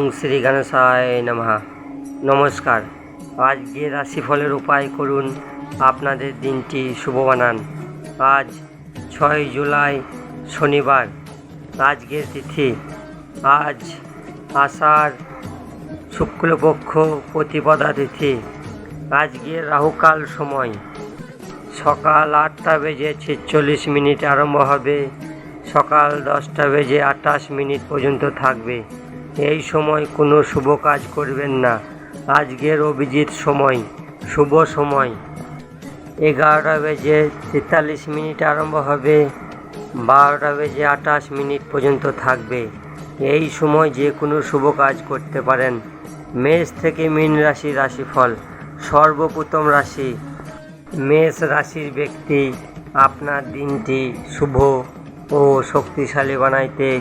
ওং শ্রী গণেশায় নমঃ। নমস্কার। আজকে রাশিফলের উপায় করুন, আপনাদের দিনটি শুভ বানান। আজ ছয় জুলাই শনিবার, আজকের তিথি। আজ আষাঢ় শুক্লপক্ষ প্রতিপদা তিথি। আজকে রাহুকাল সময়। সকাল আটটা বেজে ছেচল্লিশ মিনিট আরম্ভ হবে। সকাল দশটা বেজে আটাশ মিনিট পর্যন্ত থাকবে। এই সময় কোনো শুভ কাজ করবেন না। আজকের অভিজিৎ সময়, শুভ সময়। এগারোটা বেজে তেতাল্লিশ মিনিট আরম্ভ হবে, বারোটা বেজে আটাশ মিনিট পর্যন্ত থাকবে। এই সময় যে কোনো শুভ কাজ করতে পারেন। মেষ থেকে মীন রাশি রাশিফল, সর্বপ্রথম রাশি। মেষ রাশির ব্যক্তি আপনার দিনটি শুভ ও শক্তিশালী বানাইতে।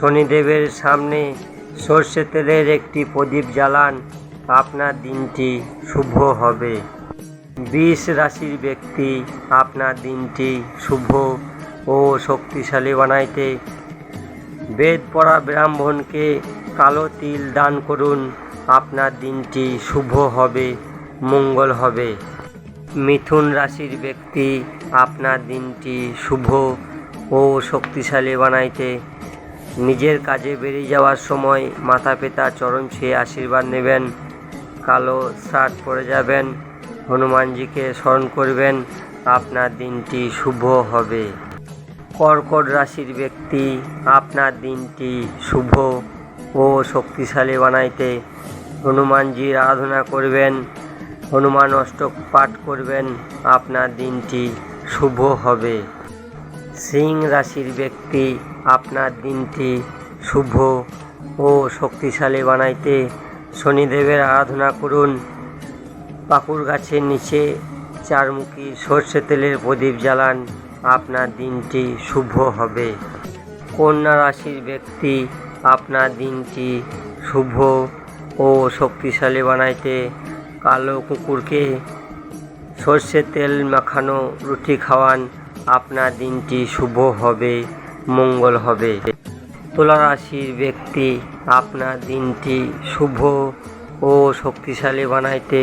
শনিদেবের সামনে সর্ষে তেলের একটি প্রদীপ জ্বালান আপনার দিনটি শুভ হবে। বিষ রাশির ব্যক্তি আপনার দিনটি শুভ ও শক্তিশালী বানাইতে। বেদ পড়া ব্রাহ্মণকে কালো তিল দান করুন, আপনার দিনটি শুভ হবে, মঙ্গল হবে। মিথুন রাশির ব্যক্তি আপনার দিনটি শুভ ও শক্তিশালী বানাইতে। নিজের কাজে বেরিয়ে যাওয়ার সময় মাথা পেতা চরণ ছুঁয়ে আশীর্বাদ নেবেন, কালো শার্ট পরে যাবেন, হনুমানজিকে স্মরণ করবেন, আপনার দিনটি শুভ হবে। কর্কট রাশির ব্যক্তি, আপনার দিনটি শুভ ও শক্তিশালী বানাইতে হনুমানজির আরাধনা করবেন, হনুমান অষ্টক পাঠ করবেন, আপনার দিনটি শুভ হবে। সিং রাশির ব্যক্তি আপনার দিনটি শুভ ও শক্তিশালী বানাইতে শনিদেবের আরাধনা করুন। পাকুর গাছের নিচে চারমুখী সর্ষে তেলের প্রদীপ জ্বালান, আপনার দিনটি শুভ হবে। কন্যা রাশির ব্যক্তি আপনার দিনটি শুভ ও শক্তিশালী বানাইতে কালো কুকুরকে সর্ষের তেল মাখানো রুটি খাওয়ান। আপনার দিনটি শুভ হবে, মঙ্গল হবে। তুলা রাশির ব্যক্তি, আপনার দিনটি শুভ ও শক্তিশালী বানাইতে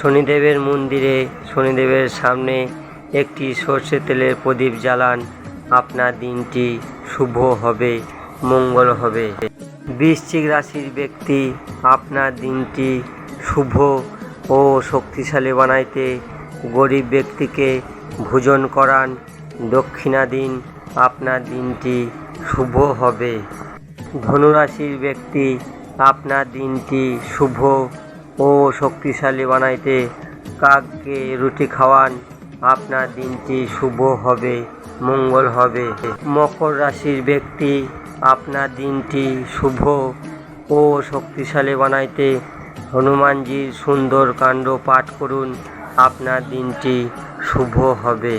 শনিদেবের মন্দিরে, শনিদেবের সামনে একটি সর্ষে তেলের প্রদীপ জ্বালান। আপনার দিনটি শুভ হবে, মঙ্গল হবে। বৃশ্চিক রাশির ব্যক্তি, আপনার দিনটি শুভ ও শক্তিশালী বানাইতে গরিব ব্যক্তিকে ভোজন করান। দক্ষিণা দিন আপনার দিনটি শুভ হবে। ধনুরাশির ব্যক্তি আপনার দিনটি শুভ ও শক্তিশালী বানাইতে কাককে রুটি খাওয়ান। আপনার দিনটি শুভ হবে, মঙ্গল হবে। মকর রাশির ব্যক্তি আপনার দিনটি শুভ ও শক্তিশালী বানাইতে হনুমানজির সুন্দর কাণ্ড পাঠ করুন। আপনার দিনটি শুভ হবে।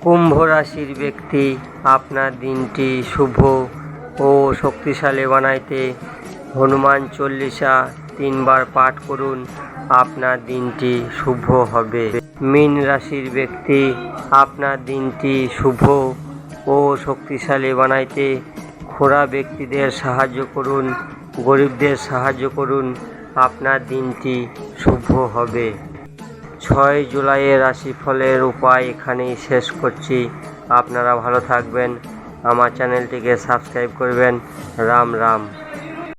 কুম্ভ রাশির ব্যক্তি আপনার দিনটি শুভ ও শক্তিশালী বানাইতে হনুমান চল্লিশা তিনবার পাঠ করুন, আপনার দিনটি শুভ হবে। মীন রাশির ব্যক্তি আপনার দিনটি শুভ ও শক্তিশালী বানাইতে খোড়া ব্যক্তিদের সাহায্য করুন, গরিবদের সাহায্য করুন, আপনার দিনটি শুভ হবে। ছয় জুলাইয়ের রাশিফলের উপায় এখানেই শেষ করছি। আপনারা ভালো থাকবেন। আমার চ্যানেলটিকে সাবস্ক্রাইব করবেন। রাম রাম।